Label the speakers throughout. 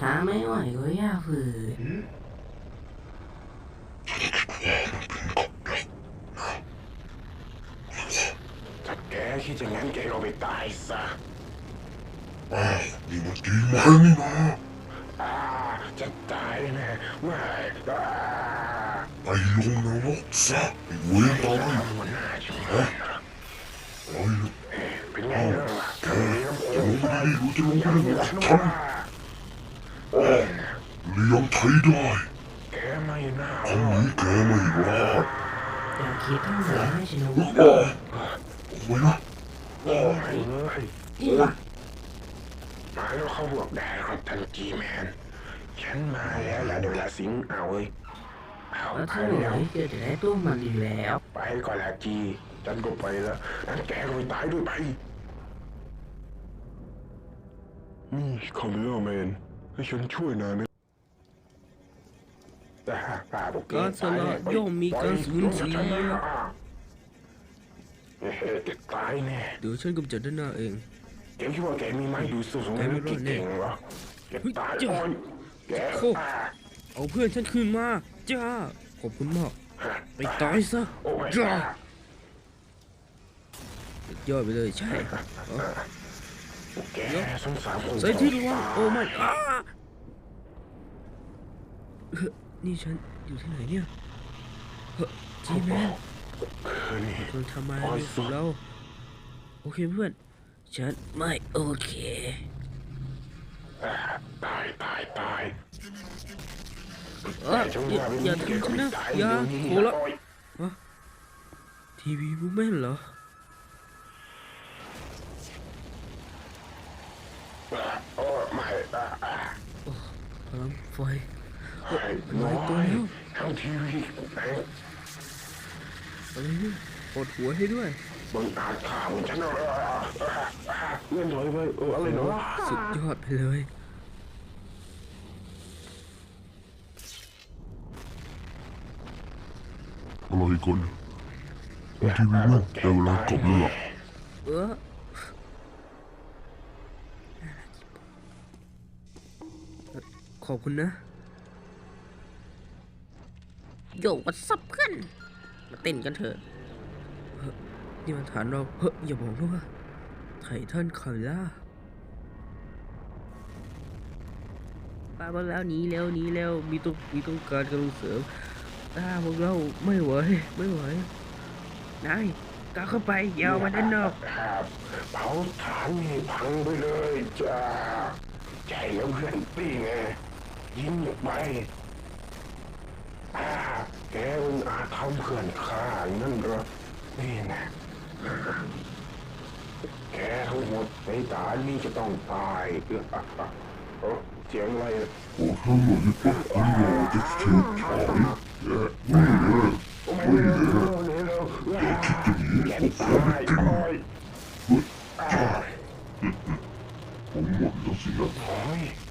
Speaker 1: ถ้าไม่ไหวก็อย่าฝืน
Speaker 2: ถ้าแกคิดอย่างนั้นแกก็ไปตายซะ
Speaker 3: อ้าวนี่มันดีไหมนี่นะ
Speaker 2: อ่าจะตายแน่ไม่อ่า
Speaker 3: ไปลงนรกซะไอ้เวรตาย
Speaker 2: มันน่าจะ
Speaker 3: ฮะไปเลย
Speaker 2: เป็นไงล่ะ
Speaker 3: แกจะลงไม่ได้รู้จะลงไปในนรกทำอ้าวเลี้ ยงไทยได้
Speaker 2: แกไม่น่า
Speaker 3: คำนี้แกไม่รอด
Speaker 1: อย่าคิดทั้งเสียให้ฉันรู้
Speaker 3: อ้าวไว้นะอ้าว
Speaker 2: ไม่เลย
Speaker 1: ที่หลัก
Speaker 2: มาแล้วเขาบอกได้ครับทันจีแมน ฉันมาแล้วล่ะเดี๋ยวเวลาสิงเอาเว้ยเอา
Speaker 1: แล้ว
Speaker 2: ไป
Speaker 1: ถ้าหนู
Speaker 2: แล้ว
Speaker 1: เกิดจะได้ตู้มันอีกแล้ว
Speaker 2: ไปก่อนละจีฉันก็ไปแล้วงั้นแกก็ไปตายด้วยไปนี่คอมเมอร์แมนให้ฉันช่วยนายไหมแต่หา กา
Speaker 4: รสละย่อมมีการสูญเสีย
Speaker 2: เฮ้ยแกตายแน่
Speaker 4: เดี๋ยวฉันกำจัดด้านหน้าเอง
Speaker 2: แกคิดว่าแกมีไม้ดูสูง
Speaker 4: แกไม่รอดแน่
Speaker 2: เก่งเหรอแกตาย
Speaker 4: เฮ้ยจ้ะ
Speaker 2: อ่อนแก
Speaker 4: โคเอาเพื่อนฉันคืนมาจ้าขอบคุณมากไปตายซะจ้าสุดยอไปเลยใช่เอ้า
Speaker 2: แกสงสารคน
Speaker 4: ใส่ที่ระวังโอ้ไม่ นี่ฉันอยู่ที่ไหนเนี่ยเฮ้ยจีแมน
Speaker 2: คืนนี้
Speaker 4: กำลังทำอะไรอยู่เรา โอเคเพื่อน ฉันไม่โอเค
Speaker 2: อ่าตายตายตาย
Speaker 4: เอออย่าอย่าทำฉันนะอย่าโคละ
Speaker 2: โอ้ย
Speaker 4: ทีวีบูแมนเหรอ
Speaker 2: อ่าโอ้ยไม่อ่าอ่า
Speaker 4: พลังไฟ
Speaker 2: ไอ้น้อยทั้งทีวีไอ้
Speaker 4: อะไรเนี่ยปวดหัวให้ด้วย
Speaker 2: บังอาจข่าวฉันอะอ่าอ่าอ่าเล่นถอยไปเอออะไรเนาะ
Speaker 4: สุดยอดไปเลย
Speaker 3: อะไรกันคุณทีวีแม่งแต่เวลากลับแล้วล่ะ
Speaker 4: เออขอบคุณนะ โยวัดซับเพื่อน มาเต้นกันเถอะ นี่มันฐานเรา เฮ้ยอย่าบอกนะว่าไททันคาร่าป้าพวกเราหนีแล้วหนีแล้ว มีต้องมีต้องการกำลังเสริมอาพวกเราไม่ไหวไม่ไหวนายก้าวเข้าไปอยาวมาด้านนอก
Speaker 2: ครับเผาฐานนี่พังไปเลยจ้าใจแล้วเพื่อนปี้ไงยิงออกไป กมันอาทำเพื่อนข้านั่นหรอ นี่นะแกทั้งหมดในฐานนี้จะต้องตายเอออะอะเอ้าเสียงอะไรอะ
Speaker 3: โอ้ถ้าหล่นไปอันโหลจะเฉียดฉายแย่นี่เลย
Speaker 2: ไม่เร็วเร็วเร็วเร็วอ่าแกตายโอ้ยอ่
Speaker 3: ผมหมดแล้วสินะ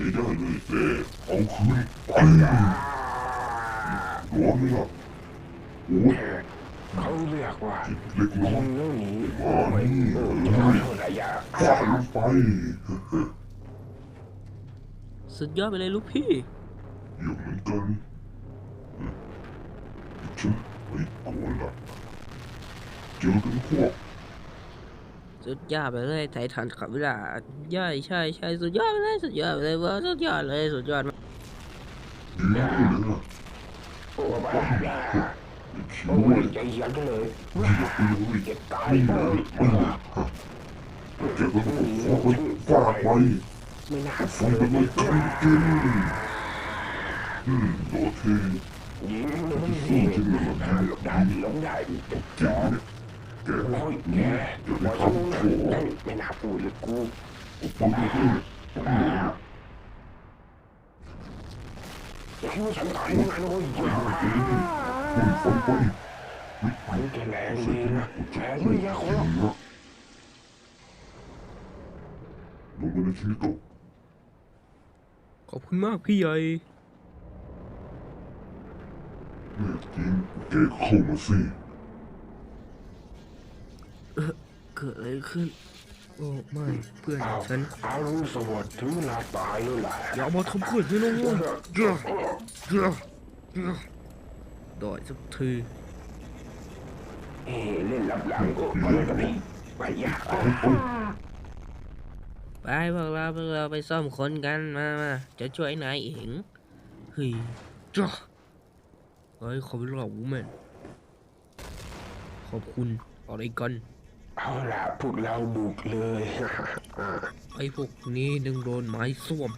Speaker 3: ช้ได้เลยแต่เอาคืนไปร้อนไหมล่ะโอ้ย
Speaker 2: เขาเรียกว่า
Speaker 3: เล็กน้อ
Speaker 2: ยิ
Speaker 3: ย
Speaker 2: งแล้วหนี
Speaker 3: มานี่
Speaker 2: เออ
Speaker 3: เล
Speaker 2: จะเท่ายไร
Speaker 3: ฟาดลงไป
Speaker 4: สุดยอดไปเลยลูกพี่
Speaker 3: อยู่เหมือนกันฉันไปก่อนละเจอกันพวก
Speaker 4: สุดยอดไปเลยไททันขับเวลาย่อยใช่ใช่สุดยอดไปเลยสุดยอดไปเลยเว่าสุดยอดเลยสุดยอดมาก
Speaker 3: ดีมากเลยนะ
Speaker 2: โอ้บ้า
Speaker 3: คิด
Speaker 2: โอ้
Speaker 3: ว่าย
Speaker 2: ใจเย็นกันเลย
Speaker 3: เหยียบไปเลย
Speaker 2: เจ็บตาย
Speaker 3: ไม่
Speaker 2: เล
Speaker 3: เลย
Speaker 2: ย
Speaker 3: ไม่เลยแกก็ต้องขอไปฟาดไป
Speaker 2: ไม่น่า
Speaker 3: ฟั
Speaker 2: ฟั
Speaker 3: น
Speaker 2: ง
Speaker 3: ไป
Speaker 2: เล
Speaker 3: เลยยกันกินอืมโอเค
Speaker 2: ยิงมันนี่ลงได้ลงได้เจ็บจอ
Speaker 3: แก
Speaker 2: โอ้ยแก
Speaker 3: จะไป
Speaker 2: มา
Speaker 3: ทำ
Speaker 2: ทำ
Speaker 3: โถ
Speaker 2: ไม่น่าพูดเลยกู
Speaker 3: ฟังไปเลย
Speaker 2: อย่าคิดว่าฉันตายยังไงนะเว้ย
Speaker 3: ฟันไป
Speaker 2: มันแกแรงดีนะแรงไม่ยากหรอก
Speaker 3: ลงไปในชีวิตก็
Speaker 4: ขอบคุณมากพี่ใหญ่
Speaker 3: แม่จริงแก เข้ามาสิ
Speaker 4: เกิดอะไรขึ้น โอ้ไม่เพื่อน
Speaker 2: อ้าว
Speaker 4: ฉัน
Speaker 2: อารุณสวัสดิ์ถึงเวลาตายแล้วล่ะ
Speaker 4: อย่ามาทำเพื่อนฉันนะเว้ยเจ้าเจ้าเจ้าได้สักที
Speaker 2: เอ้เล่นหลับหลังก็อะไรกันพี่ไปยาก
Speaker 4: ไปพวกเราพวกเราไปซ่อมคนกันมามาจะช่วยนายเองเฮ้ยจ้าเฮ้ยขอบคุณหลอกวูแมนขอบคุณอะไรกัน
Speaker 2: เอาล่ะพวกเราบุกเลย
Speaker 4: ไอ้พวกนี้ดึงโดนไม้ส้วม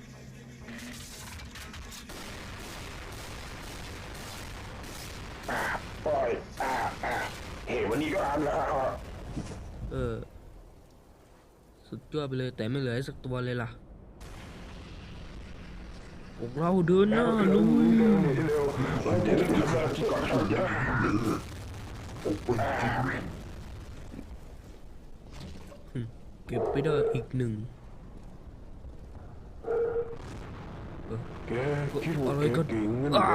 Speaker 2: ปล่อยอ่าอ่าเฮ้วันนี้ก็อ่านแล้ว
Speaker 4: เออ สุดยอดไปเลยแต่ไม่เหลือสักตัวเลยล่ะพวกเราเดินหน้าลุย
Speaker 2: เร็วเร็วเราจะได้ทำอะไรที่ก่อนทำได้
Speaker 4: เก็บไปได้อีกหนึ่ง
Speaker 2: แกคิดว่าแกเก่งงั้นเหรอ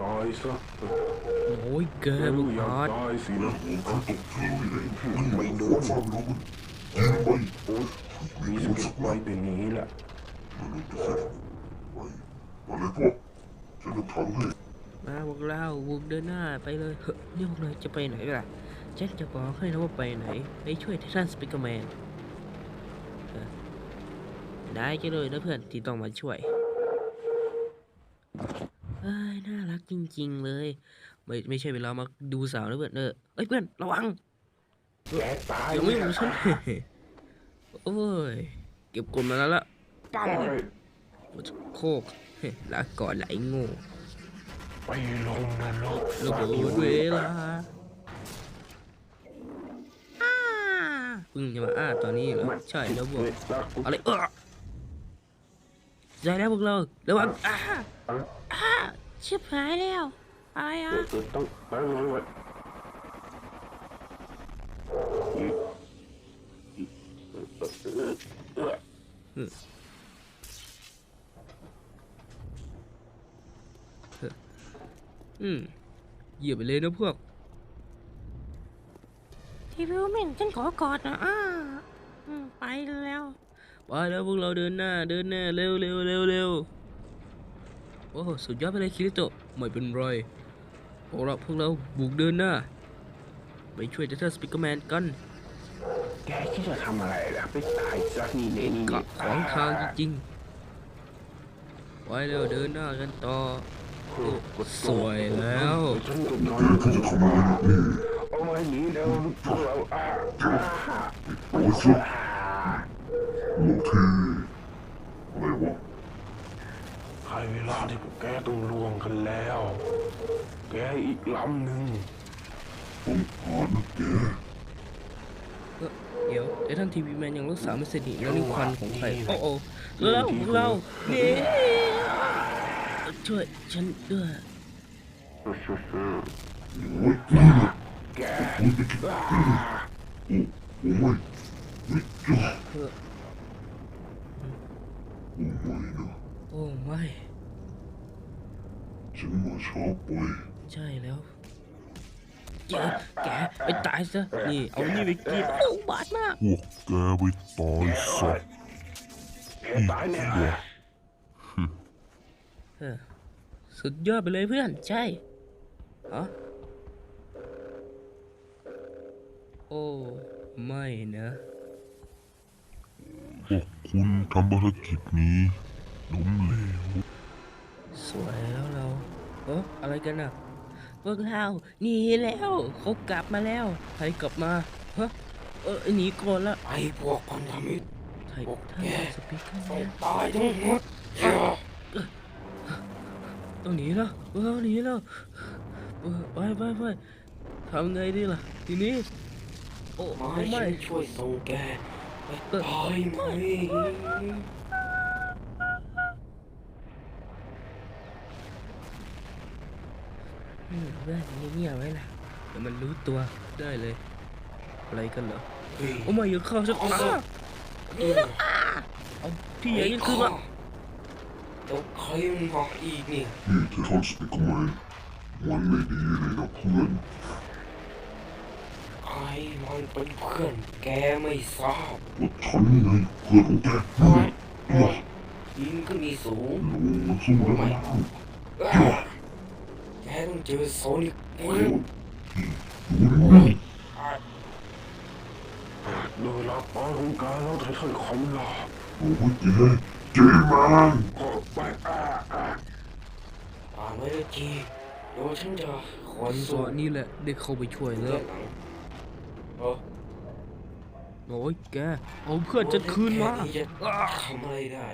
Speaker 2: ตายซะ
Speaker 4: โอ้ยแก
Speaker 2: แก
Speaker 4: บุ
Speaker 2: รู้
Speaker 4: ก
Speaker 2: อยาก
Speaker 4: อาร์ต
Speaker 2: ตายสินไม่โดน
Speaker 3: ฟังแล้ยิงไป
Speaker 2: โอ๊ยมีสกิลไว้เป็นอย่างนี้แหละ
Speaker 3: มันรู้จะเสร็จไปอะไรพวกฉันจะทำให้
Speaker 4: มาพวกเราบุกเดินหน้าไปเลยเฮ้ยนี่พวกเราจะไปไหนล่ะฉันจะบอกให้นะว่าไปไหนไปช่วยททันสปิกเกอร์แมน ได้จะเลยนะเพื่อนที่ต้องมาช่วยเอ้ยน่ารักจริง ๆ เลย ไม่ไม่ใช่เวลามาดูสาวนะเพื่อนเออเอ้ยเพื่อนระวัง
Speaker 2: แกตาย
Speaker 4: ยังไม่ของฉันโอ้ยเก็บกลมาแล้วละปัง
Speaker 2: ไป
Speaker 4: โคกลาก่อนไหลโง่
Speaker 2: ไปลงนรก
Speaker 4: ระเบิดเวลาอ้าเพิ่งจะมาอ้าตอนนี้เหรอใช่แล้วพวกอะไรเออ ใจแล้วพวกเราระวังอ้าอ้าชิบหายแล้วอะไรอะ
Speaker 2: ต้องไปเลย
Speaker 4: อืมเหยียบไปเลยนะพวก ทีวิวแม่งฉันขอกอดนะอ้าอืมไปแล้ว ไปแล้วพวกเราเดินหน้าเดินหน้าเร็วเร็วเร็วเร็วโอ้สุดยอดไปเลยคิริโตะไม่เป็นไรพวกเราพวกเราบุกเดินหน้าไปช่วยเดทสปิกเกอร์แมนกัน
Speaker 2: แกคิดจะทำอะไรล่ะไปตายซะนี่นี่นี่
Speaker 4: กะขวางทางจริงๆไปเร็วเดินหน้ากันต่อโอ้สวยแล้ว
Speaker 2: ฉันก็นอน
Speaker 3: ที่จะทำอะไรนะนี่
Speaker 2: เอามาหนีเร็วพวกเราอ่า
Speaker 3: โอ้ยสุดโอเคอะไรวะ
Speaker 2: ใครเวลาที่พวกแกต้องล่วงกันแล้ว แกอีกลำหนึ่ง
Speaker 3: ต้องหานะแก
Speaker 4: เอ้อเดี๋ยวไอ้ท่านทีวีแมนยังรักษาไม่เสร็จอีกแล้วนี่ควันของใครโอ้โอ้แล้วพวกเราเนี่ยช่วยฉันด้วย
Speaker 3: โอ้ยนี่นะ
Speaker 2: แก
Speaker 3: โอ้ยไปกินโอ้โอ้ยไม่จ้า
Speaker 4: เออ
Speaker 3: โอ้ไม่นะ
Speaker 4: โอ้ไม่
Speaker 3: ฉันมาช้าไป
Speaker 4: ใช่แล้วแกแกไปตายซะ นี่ เอานี่ไปกินโอ้บาดมาก
Speaker 3: พวกแกไปตายซะ
Speaker 2: แกตายแน่
Speaker 4: เออสุดยอดไปเลยเพื่อน ใช่ฮะโอ้ ไม่นะ
Speaker 3: พวกคุณทำภารกิจนี้ล้มเหลว
Speaker 4: สวยแล้วเรา เอออะไรกันอะพวกเราหนีแล้วเขากลับมาแล้วใครกลับมาฮะเออหนีก่อนละ
Speaker 2: ไอ้พวกพันธมิตร
Speaker 4: ไทยท่านสปีกเกอร์แมน
Speaker 2: ตายทั้งหมด
Speaker 4: ต้องหนีแล้วเออหนีแล้วเออไปไปไปทำไงดีล่ะทีนี้โอ้ไม่
Speaker 2: ช่วยส่งแกไป
Speaker 4: เออ
Speaker 2: ตายไหม
Speaker 4: อืมเพื่อนเงียบๆไว้ล่ะเดี๋ยวมันรู้ตัวได้เลย อะไรกันเหรอ
Speaker 2: เฮ้ย
Speaker 4: โอ้ไม่อย่าเข้าสักอ้าเอาพี่ใหญ่ยังคือมา
Speaker 2: เดี๋ยวใครมาอีกเนี่ย
Speaker 3: นี่เททอนสปิกเกอร์แมนมันไม่ดีเลยนะเพื่อน
Speaker 2: ข้า
Speaker 5: มันเป็นเพื่อนแกไม่ทราบ
Speaker 3: ก็ฉันนี่ไงเพื่อนของแกนี่ตัว
Speaker 5: ยิงก็มีสูง
Speaker 3: ลงมาสู้แล้วนะ
Speaker 5: แกต้อง เจอโซนิกเวล
Speaker 3: ดูนี่
Speaker 2: โดยรับปอยของการแล้วไททันคอมลา
Speaker 3: โอ้ยแกเจแมน
Speaker 2: ขอไปอ่าอ่า
Speaker 5: ป่าไม่ได้จีเดี๋ยวฉันจะคนตัวนนี่แหละได้เข้าไปช่วยแล้วเออโอ้ยแก เอาเพื่อนจะคืนมาทำอะไรได้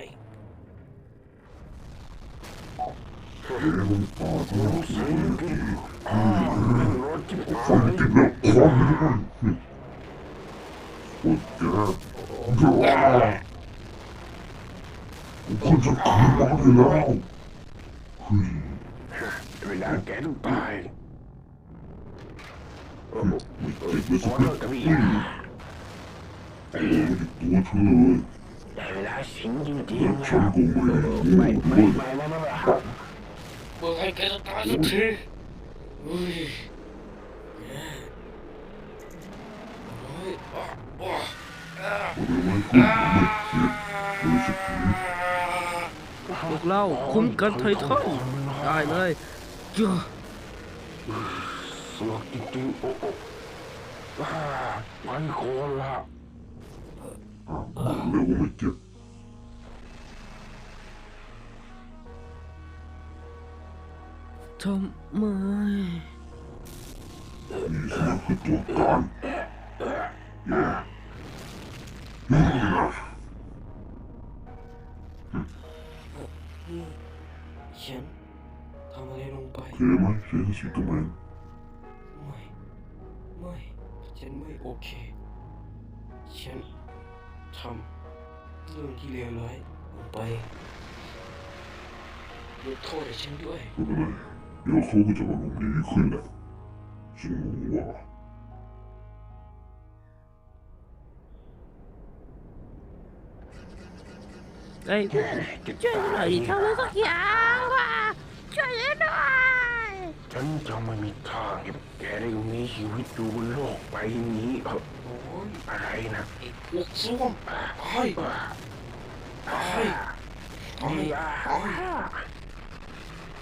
Speaker 3: ฟั
Speaker 2: น
Speaker 3: กินแล้ไควันเไยโอ้ยไกคุณจไขายมาได้แล้วเไลา
Speaker 2: แกต้องตาย
Speaker 3: ไม่ติดไม่สนิ
Speaker 2: ท
Speaker 3: ไอ้ตัวไธอ
Speaker 2: แต่เวลาสิงจริงไฉั
Speaker 3: นก็ไม่
Speaker 2: ไม่ไม่ไม่ไม่
Speaker 5: 뭐갈게서 따뜻해. 우이.
Speaker 3: Một lâu, không cần thấy thông Ai ơi Chưa. Anh khó lạ Nếu mà chết ทำ
Speaker 5: ไม
Speaker 3: นี่สินะคือตัวการแย่นี่สินะ
Speaker 5: ฉันทำอะไรลงไป
Speaker 3: เจ็บไหมเจ็บสุดทำไม
Speaker 5: ไม่ ไม่ ฉันไม่โอเค ฉันทำเรื่องที่เลวร้ายลงไปยกโทษให้ฉันด้วย
Speaker 3: เป็นไรเดี๋ยวเขาก็จะมาลงดีขึ้นแหละฉันรู้ว่า
Speaker 5: เอ้ย
Speaker 2: ช่วยหน่อยทำอะไรสักอย่าง
Speaker 4: ว่ะช่วยหน่อย
Speaker 2: ฉันจะไม่มีทางให้แกได้มีชีวิตอยู่บนโลกใบนี้เออ
Speaker 5: โอ้ย
Speaker 2: อะไรนะ
Speaker 5: ไอ้พวกส้วมตายตายตาย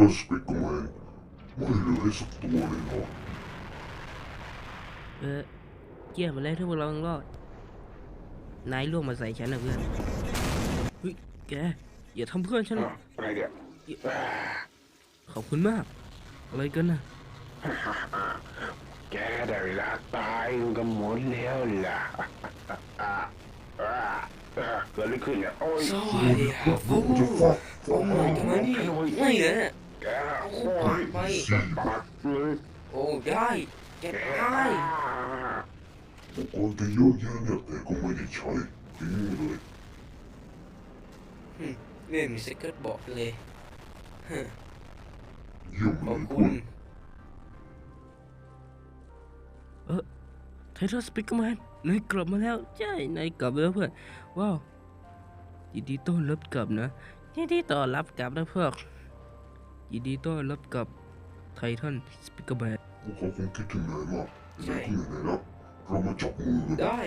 Speaker 3: ทรัสปิกแมนไม่เหลือให้สักตัวเลยเนาะ
Speaker 5: เออเกี่ยมาแล้วที่พวกเราต้องรอด นายล่วงมาใส่ฉันนะเพื่อนเฮ้ยแกอย่าทำเพื่อนฉัน
Speaker 2: อะไรเดี๋ยว
Speaker 5: ขอบคุณมาก อะไรกันนะ
Speaker 2: แกได้เวลาตายกันหมดแล้วล่ะเกิดอะไรขึ้นเนี่ยโอ้ย
Speaker 5: สวัสดีครับโอ้
Speaker 3: จะฟัก
Speaker 5: โอ้ยทำไมนี่ไม่นะ
Speaker 2: แก โอ้ยปากเลย
Speaker 5: โอ้ได้แกได้
Speaker 3: อุปกรณ์ก็เยอะแยะเนี่ยแต่ก็ไม่ได้ใช้ทิ้งเลย
Speaker 5: เล่นสเกิร์ตบอกเลยฮะ
Speaker 3: เยี่ยม
Speaker 5: ข
Speaker 3: เล
Speaker 5: อบคุ
Speaker 3: เพื่อ
Speaker 5: ณเออไททัสสปิกเกอร์แมนนายกลับมาแล้ว ใช่นายกลับมาแล้วเพื่อน ว้าวยินดีต้อนรับกลับนะยินดีต้อนรับกลับนะเพื่อน ยินดีต้อนรับกลับไททันสปิกเกอร์แมน
Speaker 3: พวกเขาคงคิดถึงนายมากนายก็อยู่ไหนแล้วเรามาจับมือกัน
Speaker 5: ได้